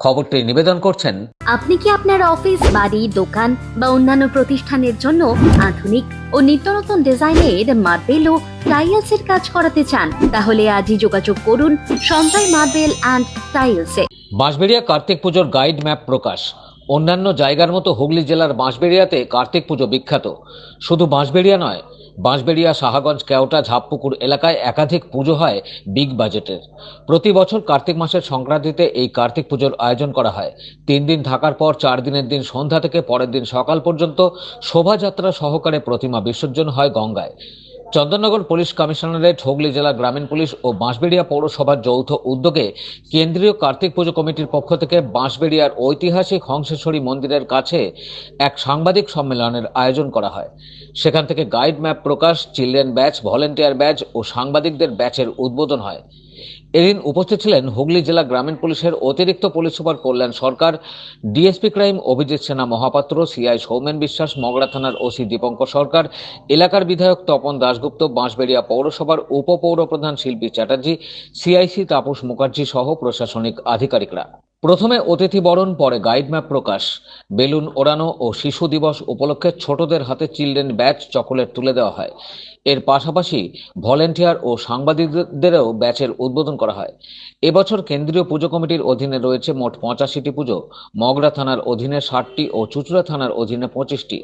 খবরটি নিবেদন করছেন আপনি কি আপনার অফিস বাড়ি দোকান বা অন্যান্য প্রতিষ্ঠানের জন্য আধুনিক ও নিত্য নতুন ডিজাইনের মার্বেল ও টাইলসের কাজ করাতে চান? তাহলে আজই যোগাযোগ করুন সঞ্জয় মার্বেল অ্যান্ড টাইলসে। বাঁশবেড়িয়া কার্তিক পুজোর গাইড ম্যাপ প্রকাশ। অন্যান্য জায়গার মতো হুগলি জেলার বাঁশবেড়িয়াতে কার্তিক পুজো বিখ্যাত। শুধু বাঁশবেড়িয়া নয় বাঁশবেড়িয়া সাহাগঞ্জ কেওটা ঝাপপুকুর এলাকায় একাধিক পুজো হয় বিগ বাজেটের। প্রতি বছর কার্তিক মাসের সংক্রান্তিতে এই কার্তিক পুজোর আয়োজন করা হয়। তিন দিন থাকার পর চার দিনের দিন সন্ধ্যা থেকে পরের দিন সকাল পর্যন্ত শোভাযাত্রা সহকারে প্রতিমা বিসর্জন হয় গঙ্গায়। চন্দননগর পুলিশ কমিশনারেট হুগলি জেলা গ্রামীণ পুলিশ ও বাঁশবেড়িয়া পৌরসভার যৌথ উদ্যোগে কেন্দ্রীয় কার্তিক পুজো কমিটির পক্ষ থেকে বাঁশবেড়িয়ার ঐতিহাসিক হংসেশ্বরী মন্দিরের কাছে এক সাংবাদিক সম্মেলনের আয়োজন করা হয়। সেখান থেকে গাইড ম্যাপ প্রকাশ, চিলড্রেন ব্যাচ, ভলেন্টিয়ার ব্যাচ ও সাংবাদিকদের ব্যাচের উদ্বোধন হয়। এদিন উপস্থিত ছিলেন হুগলি জেলা গ্রামীণ পুলিশের অতিরিক্ত police super Kalyan Sarkar, DSP crime Abhijit Sena Mahapatra, CI Soumen বিশ্বাস মগড়া থানার ওসি দীপঙ্কর সরকার, এলাকার বিধায়ক তপন দাশগুপ্ত, বাঁশবেড়িয়া পৌরসভার উপপৌরপ্রধান শিল্পী চ্যাটার্জি, সিআইসি তাপস মুখার্জি সহ প্রশাসনিক আধিকারিকরা। প্রথমে অতিথি বরণ, পরে গাইড ম্যাপ প্রকাশ। বেলুন ওড়ানো ও শিশু দিবস উপলক্ষে ছোটদের হাতে চিলড্রেন ব্যাচ চকোলেট তুলে দেওয়া হয়। এর পাশাপাশি ভলেন্টিয়ার ও সাংবাদিকদেরও ব্যাচের উদ্বোধন করা হয়। এবছর কেন্দ্রীয় পুজো কমিটির অধীনে রয়েছে মোট পঁচাশিটি পুজো। মগরা থানার অধীনে ষাটটি ও চুচুড়া থানার অধীনে পঁচিশটি।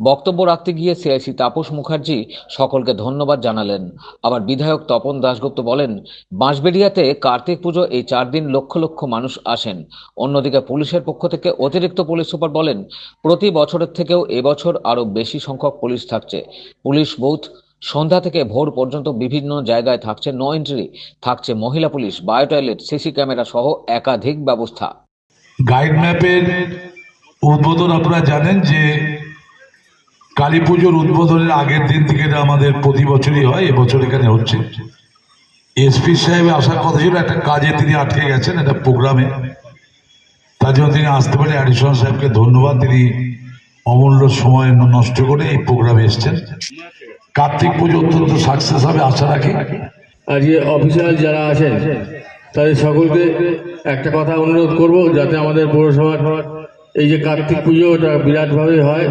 বক্তব্য রাখতে গিয়ে সিআইসি তাপস মুখার্জি সকলকে ধন্যবাদ জানালেন। আবার বিধায়ক তপন দাশগুপ্ত বলেন, বাঁশবেড়িয়াতে কার্তিক পুজো এই চার দিন লক্ষ লক্ষ মানুষ আসেন। অন্যদিকে পুলিশের পক্ষ থেকে অতিরিক্ত পুলিশ সুপার বলেন, প্রতি বছরের থেকেও এবছর আরও বেশি সংখ্যক পুলিশ থাকছে। পুলিশ বুথ সন্ধ্যা থেকে ভোর পর্যন্ত বিভিন্ন জায়গায় থাকছে নো এন্ট্রি। থাকছে মহিলা police, bio toilet, CC camera সহ একাধিক ব্যবস্থা। গাইড ম্যাপের উদ্বোধন আপনারা জানেন যে কালী পুজোর উদ্বোধনের আগের দিন থেকে এটা আমাদের প্রতি বছরই হয় এবছর এখানে হচ্ছে। এসপি সাহেব আসার কথা ছিল, একটা কাজে তিনি আটকে গেছেন, একটা প্রোগ্রামে। তার জন্য তিনি আসতে পারে অ্যাডিশনাল সাহেবকে ধন্যবাদ। তিনি অমূল্য সময় নষ্ট করে এই প্রোগ্রামে এসছেন। কার্তিক পুজো অত্যন্ত সাকসেস হবে আশা রাখি। আজকে অফিসিয়াল যারা আছেন, তাদের সকলকে একটা কথা অনুরোধ করব, যাতে আমাদের পৌরসভার এই যে কার্তিক পুজো ওটা বিরাটভাবে হয়।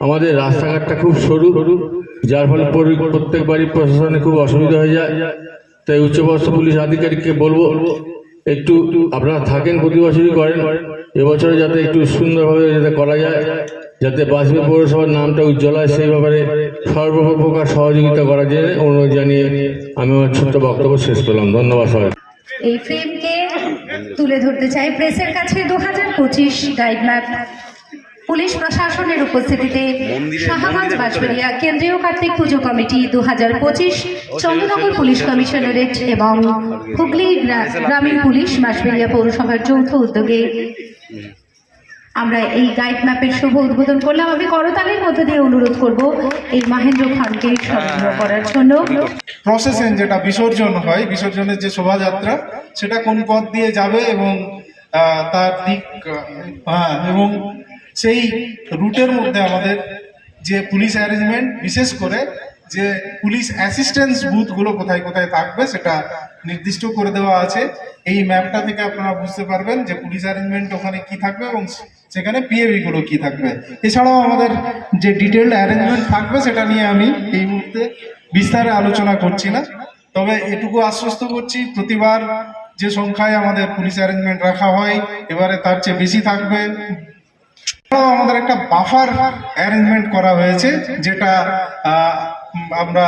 আমাদের রাস্তাঘাটটা খুব সরু, যার ফলে পরি- প্রত্যেক বাড়ির প্রশাসনে খুব অসুবিধা হয়ে যায়। তাই উচ্চপদস্থ পুলিশ আধিকারিককে বলব, একটু আপনারা থাকেন প্রতি বছরই করেন। এবছরে যাতে একটু সুন্দরভাবে যাতে করা যায়, যাতে বাসবি পৌরসভার নামটা উজ্জ্বল হয়, সেই ব্যাপারে সর্বপ্রকার সহযোগিতা করা যায়, অনুরোধ জানিয়ে আমি আমার ছোট্ট বক্তব্য শেষ করলাম। ধন্যবাদ সবাই এই ফিল্মকে তুলে ধরতে চাই প্রেসের কাছে দু হাজার পঁচিশ গাইডম্যাপ পুলিশ প্রশাসনের উপস্থিতিতে শাহবাজ বাজবেরিয়া কেন্দ্রীয় কার্তিক পুজো কমিটি দু হাজার পঁচিশ চন্দ্রনগর পুলিশ কমিশনারেট এবং হুগলি গ্রামীণ পুলিশ বাঁশবেরিয়া পৌরসভার যৌথ উদ্যোগে আমরা এই গাইড ম্যাপের শুভ উদ্বোধন করলাম। আমি করতালের মধ্য দিয়ে অনুরোধ করব এই মহেন্দ্র খানকে সংগ্রহ করার জন্য। প্রসেশন যেটা বিসর্জন হয় বিসর্জনের যে শোভাযাত্রা সেটা কোন পথ দিয়ে যাবে এবং তার দিক হ্যাঁ এবং সেই রুটের মধ্যে আমাদের যে পুলিশ অ্যারেঞ্জমেন্ট বিশেষ করে যে পুলিশ অ্যাসিস্ট্যান্স বুথগুলো কোথায় কোথায় থাকবে সেটা নির্দিষ্ট করে দেওয়া আছে। এই ম্যাপটা থেকে আপনারা বুঝতে পারবেন যে পুলিশ অ্যারেঞ্জমেন্ট ওখানে কি থাকবে এবং সেখানে পিএবি গুলো কি থাকবে। এছাড়াও আমাদের যে ডিটেলড অ্যারেঞ্জমেন্ট থাকবে সেটা নিয়ে আমি এই মুহূর্তে বিস্তারে আলোচনা করছি না। তবে এটুকু আশ্বস্ত করছি, প্রতিবার যে সংখ্যায় আমাদের পুলিশ অ্যারেঞ্জমেন্ট রাখা হয়, এবারে তার চেয়ে বেশি থাকবে। এছাড়াও আমাদের একটা বাফার অ্যারেঞ্জমেন্ট করা হয়েছে, যেটা আমরা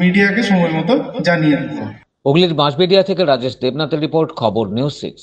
মিডিয়াকে সময় মতো জানিয়ে দেবো হুগলির বাঁশবেড়িয়া থেকে রাজেশ দেবনাথের রিপোর্ট, খবর নিউজ সিক্স।